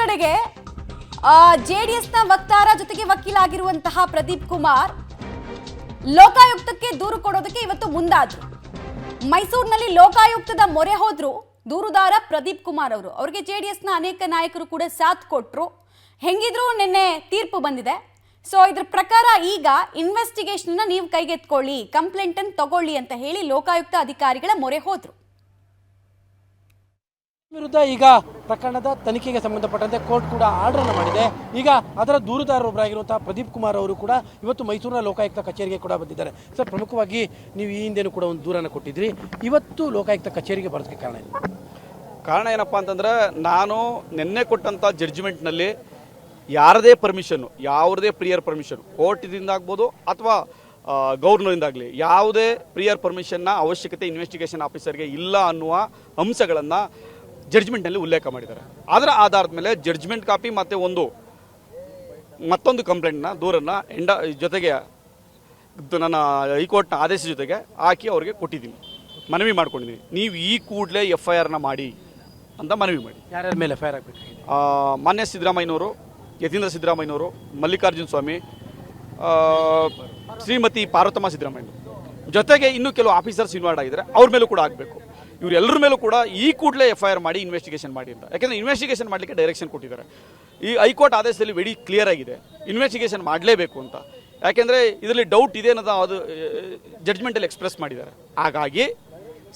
ಕಡೆಗೆ J D ಎಸ್ನ ವಕ್ತಾರ ಜೊತೆಗೆ ವಕೀಲಾಗಿರುವಂತಹ ಪ್ರದೀಪ್ ಕುಮಾರ್ ಲೋಕಾಯುಕ್ತಕ್ಕೆ ದೂರು ಕೊಡೋದಕ್ಕೆ ಇವತ್ತು ಮುಂದಾದ್ರು. ಮೈಸೂರಿನಲ್ಲಿ ಲೋಕಾಯುಕ್ತದ ಮೊರೆ ಹೋದ್ರು ದೂರುದಾರ ಪ್ರದೀಪ್ ಕುಮಾರ್ ಅವರು. ಅವರಿಗೆ ಜೆ ಡಿ ಎಸ್ನ ಅನೇಕ ನಾಯಕರು ಕೂಡ ಸಾಥ್ ಕೊಟ್ರು. ಹೆಂಗಿದ್ರು ನಿನ್ನೆ ತೀರ್ಪು ಬಂದಿದೆ. ಸೊ, ಇದ್ರ ಪ್ರಕಾರ ಈಗ ಇನ್ವೆಸ್ಟಿಗೇಷನ್ ನೀವು ಕೈಗೆತ್ಕೊಳ್ಳಿ ಕಂಪ್ಲೇಂಟ್ ಅನ್ನು ತಗೊಳ್ಳಿ ಅಂತ ಹೇಳಿ ಲೋಕಾಯುಕ್ತ ಅಧಿಕಾರಿಗಳ ಮೊರೆ ಹೋದ್ರು. ವಿರುದ್ಧ ಈಗ ಪ್ರಕರಣದ ತನಿಖೆಗೆ ಸಂಬಂಧಪಟ್ಟಂತೆ ಕೋರ್ಟ್ ಕೂಡ ಆರ್ಡರ್ ಅನ್ನು ಮಾಡಿದೆ. ಈಗ ಅದರ ದೂರುದಾರರೊಬ್ಬರಾಗಿರುವಂತಹ ಪ್ರದೀಪ್ ಕುಮಾರ್ ಅವರು ಕೂಡ ಇವತ್ತು ಮೈಸೂರಿನ ಲೋಕಾಯುಕ್ತ ಕಚೇರಿಗೆ ಕೂಡ ಬಂದಿದ್ದಾರೆ. ಸರ್, ಪ್ರಮುಖವಾಗಿ ನೀವು ಈ ಹಿಂದೆನೂ ಕೂಡ ಒಂದು ದೂರನ್ನು ಕೊಟ್ಟಿದ್ರಿ. ಇವತ್ತು ಲೋಕಾಯುಕ್ತ ಕಚೇರಿಗೆ ಬರೋದಕ್ಕೆ ಕಾರಣ ಏನು? ಕಾರಣ ಏನಪ್ಪ ಅಂತಂದ್ರೆ ನಾನು ನಿನ್ನೆ ಕೊಟ್ಟಂಥ ಜಡ್ಜ್ಮೆಂಟ್ನಲ್ಲಿ ಯಾರದೇ ಪರ್ಮಿಷನ್ ಯಾವುದೇ ಪ್ರಿಯರ್ ಪರ್ಮಿಷನ್ ಕೋರ್ಟ್ದಿಂದ ಆಗ್ಬೋದು ಅಥವಾ ಗೌರ್ನರಿಂದಾಗಲಿ ಯಾವುದೇ ಪ್ರಿಯರ್ ಪರ್ಮಿಷನ್ನ ಅವಶ್ಯಕತೆ ಇನ್ವೆಸ್ಟಿಗೇಷನ್ ಆಫೀಸರ್ಗೆ ಇಲ್ಲ ಅನ್ನುವ ಅಂಶಗಳನ್ನು ಜಡ್ಜ್ಮೆಂಟ್ನಲ್ಲಿ ಉಲ್ಲೇಖ ಮಾಡಿದ್ದಾರೆ. ಅದರ ಆಧಾರದ ಮೇಲೆ ಜಡ್ಜ್ಮೆಂಟ್ ಕಾಪಿ ಮತ್ತು ಒಂದು ಮತ್ತೊಂದು ಕಂಪ್ಲೇಂಟ್ನ ದೂರನ್ನು ಎಂಡ ಜೊತೆಗೆ ನನ್ನ ಹೈಕೋರ್ಟ್ನ ಆದೇಶ ಜೊತೆಗೆ ಹಾಕಿ ಅವರಿಗೆ ಕೊಟ್ಟಿದ್ದೀನಿ. ಮನವಿ ಮಾಡ್ಕೊಂಡಿದ್ದೀನಿ. ನೀವು ಈ ಕೂಡಲೇ ಎಫ್ ಐ ಆರ್ನ ಮಾಡಿ ಅಂತ ಮನವಿ ಮಾಡಿ. ಯಾರ್ಯಾರ ಮೇಲೆ ಫೈರ್ ಆಗಬೇಕಾಗಿದೆ? ಆ, ಮಾನ್ಯ ಸಿದ್ದರಾಮಯ್ಯನವರು ಯತೀಂದ್ರ ಸಿದ್ದರಾಮಯ್ಯನವರು ಮಲ್ಲಿಕಾರ್ಜುನ ಸ್ವಾಮಿ ಶ್ರೀಮತಿ ಪಾರ್ವತಮ್ಮ ಸಿದ್ದರಾಮಯ್ಯನವರು. ಜೊತೆಗೆ ಇನ್ನೂ ಕೆಲವು ಆಫೀಸರ್ಸ್ ಇನ್ವಾಲ್ಡ್ ಆಗಿದ್ದಾರೆ. ಅವ್ರ ಮೇಲೂ ಕೂಡ ಆಗಬೇಕು. ಇವರೆಲ್ಲರ ಮೇಲೂ ಕೂಡ ಈ ಕೂಡಲೇ ಎಫ್ ಐ ಆರ್ ಮಾಡಿ ಇನ್ವೆಸ್ಟಿಗೇಷನ್ ಮಾಡಿ ಅಂತ. ಯಾಕೆಂದರೆ ಇನ್ವೆಸ್ಟಿಗೇಷನ್ ಮಾಡಲಿಕ್ಕೆ ಡೈರೆಕ್ಷನ್ ಕೊಟ್ಟಿದ್ದಾರೆ. ಈ ಹೈಕೋರ್ಟ್ ಆದೇಶದಲ್ಲಿ ವೆಡಿ ಕ್ಲಿಯರ್ ಆಗಿದೆ. ಇನ್ವೆಸ್ಟಿಗೇಷನ್ ಮಾಡಲೇಬೇಕು ಅಂತ. ಯಾಕೆಂದರೆ ಇದರಲ್ಲಿ ಡೌಟ್ ಇದೆ ಅನ್ನೋದು ಅದು ಜಡ್ಜ್ಮೆಂಟಲ್ಲಿ ಎಕ್ಸ್ಪ್ರೆಸ್ ಮಾಡಿದ್ದಾರೆ. ಹಾಗಾಗಿ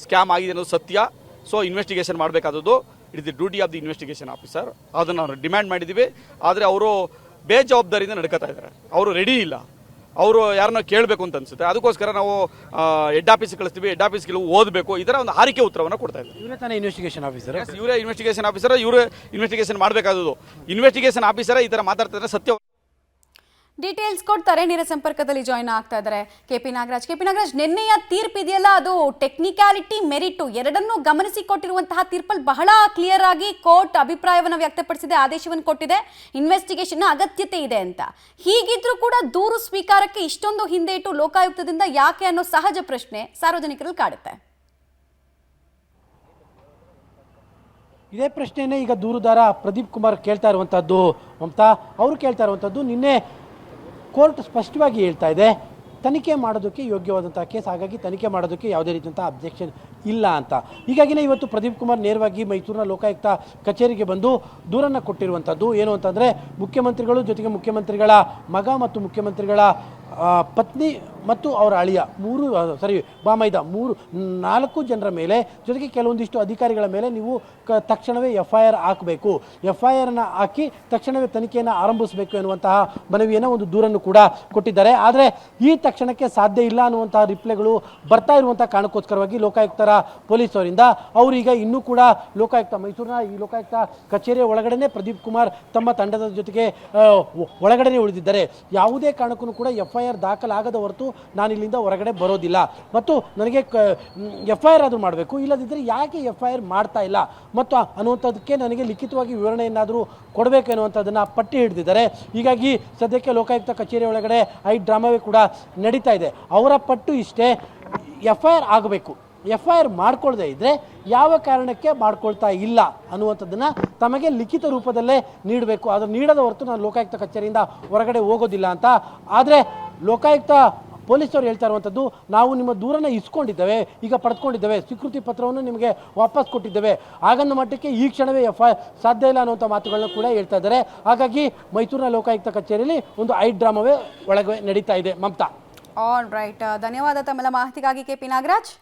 ಸ್ಕ್ಯಾಮ್ ಆಗಿದೆ ಅನ್ನೋದು ಸತ್ಯ. So investigation ಮಾಡಬೇಕಾದದ್ದು it is the duty of the investigation officer ಅದನ್ನು ನಾವು ಡಿಮ್ಯಾಂಡ್ ಮಾಡಿದ್ದೀವಿ. ಆದರೆ ಅವರು ಬೇಜವಾಬ್ದಾರಿಯಿಂದ ನಡ್ಕೋತಾ ಇದ್ದಾರೆ. ಅವರು ರೆಡಿ ಇಲ್ಲ. ಅವರು ಯಾರನ್ನ ಕೇಳಬೇಕು ಅಂತ ಅನ್ಸುತ್ತೆ. ಅದಕ್ಕೋಸ್ಕರ ನಾವು ಹೆಡ್ ಆಫೀಸ್ ಕಳಿಸ್ತೀವಿ ಹೆಡ್ ಆಫೀಸ್ಗೆ ಓದಬೇಕು. ಇದರ ಒಂದು ಹಾರಿಕೆ ಉತ್ತರವನ್ನು ಕೊಡ್ತಾ ಇದ್ದಾರೆ ಇವರೇ ತಾನೇ ಇನ್ವೆಸ್ಟಿಗೇಷನ್ ಆಫೀಸರ್ ಇವರೇ ಇನ್ವೆಸ್ಟಿಗೇಷನ್ ಆಫೀಸರ್ ಇವರೇ ಇನ್ವೆಸ್ಟಿಗೇಷನ್ ಮಾಡಬೇಕಾದದು ಇನ್ವೆಸ್ಟಿಗೇಷನ್ ಆಫೀಸರ್ ಈ ಥರ ಮಾತಾಡ್ತಿದ್ರೆ ಸತ್ಯ ಡೀಟೇಲ್ಸ್ ಕೊಡ್ತಾರೆ, ನೇರ ಸಂಪರ್ಕದಲ್ಲಿ ಜಾಯ್ನ್ ಆಗ್ತಾ ಇದ್ದಾರೆ. K P Nagaraj K P Nagaraj, ನಿನ್ನೆಯ ತೀರ್ಪು ಇದೆಯಲ್ಲ, ಅದು ಟೆಕ್ನಿಕ್ಯಾಲಿಟಿ ಮೆರಿಟು ಎರಡನ್ನೂ ಗಮನಿಸಿ ಕೊಟ್ಟಿರುವಂತಹ ತೀರ್ಪಲ್ಲಿ ಬಹಳ ಕ್ಲಿಯರ್ ಆಗಿ ಕೋರ್ಟ್ ಅಭಿಪ್ರಾಯವನ್ನು ವ್ಯಕ್ತಪಡಿಸಿದೆ, ಆದೇಶವನ್ನು ಕೊಟ್ಟಿದೆ. ಇನ್ವೆಸ್ಟಿಗೇಷನ್ ಅಗತ್ಯತೆ ಇದೆ ಅಂತ. ಹೀಗಿದ್ರೂ ಕೂಡ ದೂರು ಸ್ವೀಕಾರಕ್ಕೆ ಇಷ್ಟೊಂದು ಹಿಂದೆ ಇಟ್ಟು ಲೋಕಾಯುಕ್ತದಿಂದ ಯಾಕೆ ಅನ್ನೋ ಸಹಜ ಪ್ರಶ್ನೆ ಸಾರ್ವಜನಿಕರಲ್ಲಿ ಕಾಡುತ್ತೆ. ಇದೇ ಪ್ರಶ್ನೆಯೇ ಈಗ ದೂರುದಾರ ಪ್ರದೀಪ್ ಕುಮಾರ್ ಕೇಳ್ತಾ ಇರುವಂಥದ್ದು ಮಮತಾ, ಅವರು ಕೇಳ್ತಾ ಇರುವಂಥದ್ದು ನಿನ್ನೆ ಕೋರ್ಟ್ ಸ್ಪಷ್ಟವಾಗಿ ಹೇಳ್ತಾ ಇದೆ, ತನಿಖೆ ಮಾಡೋದಕ್ಕೆ ಯೋಗ್ಯವಾದಂಥ ಕೇಸ್, ಹಾಗಾಗಿ ತನಿಖೆ ಮಾಡೋದಕ್ಕೆ ಯಾವುದೇ ರೀತಿಯಂಥ ಅಬ್ಜೆಕ್ಷನ್ ಇಲ್ಲ ಅಂತ. ಹೀಗಾಗಿನೇ ಇವತ್ತು ಪ್ರದೀಪ್ ಕುಮಾರ್ ನೇರವಾಗಿ ಮೈಸೂರಿನ ಲೋಕಾಯುಕ್ತ ಕಚೇರಿಗೆ ಬಂದು ದೂರನ್ನು ಕೊಟ್ಟಿರುವಂಥದ್ದು ಏನು ಅಂತಂದರೆ, ಮುಖ್ಯಮಂತ್ರಿಗಳು ಜೊತೆಗೆ ಮುಖ್ಯಮಂತ್ರಿಗಳ ಮಗ ಮತ್ತು ಮುಖ್ಯಮಂತ್ರಿಗಳ ಪತ್ನಿ ಮತ್ತು ಅವರ ಅಳಿಯ ಮೂರು ಸರಿ ಬಾಮೈದ ಮೂರು, ನಾಲ್ಕು ಜನರ ಮೇಲೆ, ಜೊತೆಗೆ ಕೆಲವೊಂದಿಷ್ಟು ಅಧಿಕಾರಿಗಳ ಮೇಲೆ ನೀವು ಕ, ತಕ್ಷಣವೇ ಎಫ್ ಐ ಆರ್ ಹಾಕಬೇಕು. ಎಫ್ ಐ ಆರ್ನ ಹಾಕಿ ತಕ್ಷಣವೇ ತನಿಖೆಯನ್ನು ಆರಂಭಿಸಬೇಕು ಎನ್ನುವಂತಹ ಮನವಿಯನ್ನು ಒಂದು ದೂರನ್ನು ಕೂಡ ಕೊಟ್ಟಿದ್ದಾರೆ. ಆದರೆ ಈ ತಕ್ಷಣಕ್ಕೆ ಸಾಧ್ಯ ಇಲ್ಲ ಅನ್ನುವಂತಹ ರಿಪ್ಲೈಗಳು ಬರ್ತಾ ಇರುವಂಥ ಕಾರಣಕ್ಕೋಸ್ಕರವಾಗಿ ಲೋಕಾಯುಕ್ತರ ಪೊಲೀಸರಿಂದ ಅವರೀಗ ಇನ್ನೂ ಕೂಡ ಲೋಕಾಯುಕ್ತ ಮೈಸೂರಿನ ಈ ಲೋಕಾಯುಕ್ತ ಕಚೇರಿಯ ಒಳಗಡೆನೇ ಪ್ರದೀಪ್ ಕುಮಾರ್ ತಮ್ಮ ತಂಡದ ಜೊತೆಗೆ ಒಳಗಡೆನೇ ಉಳಿದಿದ್ದಾರೆ. ಯಾವುದೇ ಕಾರಣಕ್ಕೂ ಕೂಡ ಎಫ್ ಐ ಆರ್ ದಾಖಲಾಗದ ಹೊರತು ನಾನು ಇಲ್ಲಿಂದ ಹೊರಗಡೆ ಬರೋದಿಲ್ಲ. ಮತ್ತು ನನಗೆ ಎಫ್ ಐ ಆರ್ ಆದರೂ ಮಾಡಬೇಕು. ಇಲ್ಲದಿದ್ದರೆ ಯಾಕೆ ಎಫ್ ಐ ಆರ್ ಮಾಡ್ತಾ ಇಲ್ಲ? ಮತ್ತು ಅನ್ನುವಂಥದ್ದಕ್ಕೆ ನನಗೆ ಲಿಖಿತವಾಗಿ ವಿವರಣೆಯನ್ನಾದರೂ ಕೊಡಬೇಕು ಎನ್ನುವಂಥದ್ದನ್ನು ಪಟ್ಟಿ ಹಿಡಿದಿದ್ದಾರೆ. ಹೀಗಾಗಿ ಸದ್ಯಕ್ಕೆ ಲೋಕಾಯುಕ್ತ ಕಚೇರಿ ಒಳಗಡೆ ಐ ಡ್ರಾಮಾವೇ ಕೂಡ ನಡೀತಾ ಇದೆ. ಅವರ ಪಟ್ಟು ಇಷ್ಟೇ ಎಫ್ ಐ ಆರ್ ಆಗಬೇಕು. ಎಫ್ ಐ ಆರ್ ಮಾಡ್ಕೊಳ್ಳದೆ ಇದ್ದರೆ ಯಾವ ಕಾರಣಕ್ಕೆ ಮಾಡ್ಕೊಳ್ತಾ ಇಲ್ಲ ಅನ್ನುವಂಥದ್ದನ್ನು ತಮಗೆ ಲಿಖಿತ ರೂಪದಲ್ಲೇ ನೀಡಬೇಕು. ಅದು ನೀಡದ ಹೊರತು ನಾನು ಲೋಕಾಯುಕ್ತ ಕಚೇರಿಯಿಂದ ಹೊರಗಡೆ ಹೋಗೋದಿಲ್ಲ ಅಂತ. ಆದರೆ ಲೋಕಾಯುಕ್ತ ಪೊಲೀಸರು ಹೇಳ್ತಾ ಇರುವಂಥದ್ದು ನಾವು ನಿಮ್ಮ ದೂರನ ಇಸ್ಕೊಂಡಿದ್ದೇವೆ, ಈಗ ಪಡೆದುಕೊಂಡಿದ್ದೇವೆ ಸ್ವೀಕೃತಿ ಪತ್ರವನ್ನು ನಿಮಗೆ ವಾಪಸ್ ಕೊಟ್ಟಿದ್ದೇವೆ. ಆಗನ್ನ ಮಟ್ಟಕ್ಕೆ ಈ ಕ್ಷಣವೇ ಎಫ್ ಸಾಧ್ಯ ಇಲ್ಲ ಅನ್ನುವಂಥ ಮಾತುಗಳನ್ನ ಕೂಡ ಹೇಳ್ತಾ ಇದ್ದಾರೆ. ಹಾಗಾಗಿ ಮೈಸೂರಿನ ಲೋಕಾಯುಕ್ತ ಕಚೇರಿಯಲ್ಲಿ ಒಂದು ಐ ಡ್ರಾಮಾವೇ ಒಳಗೆ ನಡೀತಾ ಇದೆ. ಮಮತಾ. ಆಲ್ ರೈಟ್ ಧನ್ಯವಾದ ತಮ್ಮೆಲ್ಲ ಮಾಹಿತಿಗಾಗಿ ಕೆ ಪಿ ನಾಗರಾಜ್.